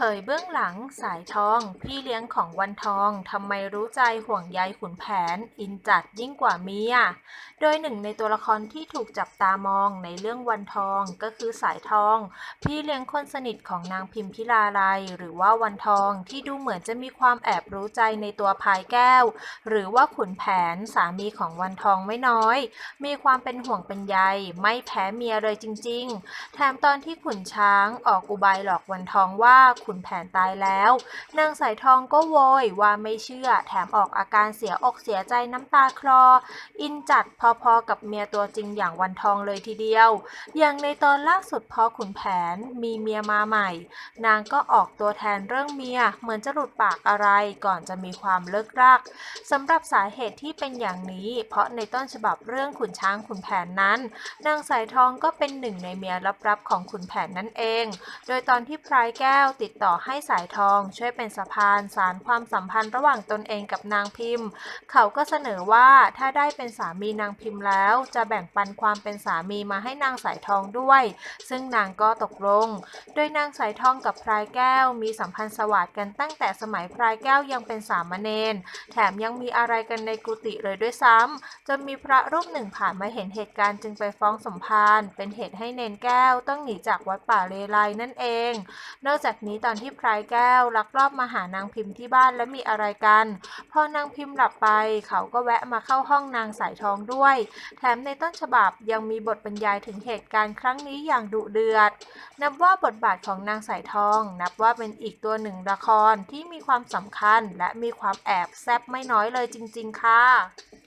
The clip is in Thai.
เผยเบื้องหลังสายทอง พี่เลี้ยงของวันทองทำไมรู้ใจห่วงใยขุนแผน อินจัดยิ่งกว่าเมียโดยหนึ่งในตัวละครที่ถูกจับตามองในเรื่องวันทองก็คือสายทอง พี่เลี้ยงคนสนิทของนางพิมพิลาไลยหรือว่าวันทองที่ดูเหมือนจะมีความแอบรู้ใจในตัวพายแก้ว หรือว่าขุนแผนสามีของวันทองไม่น้อย มีความเป็นห่วงเป็นใยไม่แพ้เมียเลยจริง ๆ แถมตอนที่ขุนช้างออกอุบายหลอกวันทองว่าขุนแผนตายแล้ว นางสายทองก็โวยว่าไม่เชื่อ แถมออกอาการเสียอกเสียใจน้ำตาคลอ อินจัดพอๆกับเมียตัวจริงอย่างวันทองเลยทีเดียว อย่างในตอนล่าสุดพอขุนแผนมีเมียมาใหม่ นางก็ออกตัวแทนเรื่องเมียเหมือนจะหลุดปากอะไรก่อนจะมีความเลิกรักสำหรับสาเหตุที่เป็นอย่างนี้ เพราะในต้นฉบับเรื่องขุนช้างขุนแผนนั้น นางสายทองก็เป็นหนึ่งในเมียลับๆของขุนแผนนั่นเอง โดยตอนที่พรายแก้วติดต่อให้สายทองช่วยเป็นสะพานสารความสัมพันธ์ระหว่างตนเองกับนางพิมพ์ เขาก็เสนอว่าถ้าได้เป็นสามีนางพิมพ์แล้ว จะแบ่งปันความเป็นสามีมาให้นางสายทองด้วย ซึ่งนางก็ตกลง โดยนางสายทองกับพรายแก้วมีสัมพันธ์สวัสดกันตั้งแต่สมัยพรายแก้วยังเป็นสามเณรแถมยังมีอะไรกันในกุฏิเลยด้วยซ้ำจนมีพระรูปหนึ่งผ่านมาเห็นเหตุการณ์จึงไปฟ้องสมภารเป็นเหตุให้เนนแก้วต้องหนีจากวัดป่าเลไลนั่นเอง นอกจากนี้ตอนที่พรายแก้วลักลอบมาหานางพิมพ์ที่บ้านและมีอะไรกัน พอนางพิมพ์หลับไป เขาก็แวะมาเข้าห้องนางสายทองด้วย แถมในต้นฉบับยังมีบทบรรยายถึงเหตุการณ์ครั้งนี้อย่างดุเดือด นับว่าบทบาทของนางสายทอง นับว่าเป็นอีกตัวหนึ่งละครที่มีความสำคัญและมีความแอบแซบไม่น้อยเลยจริง ๆ ค่ะ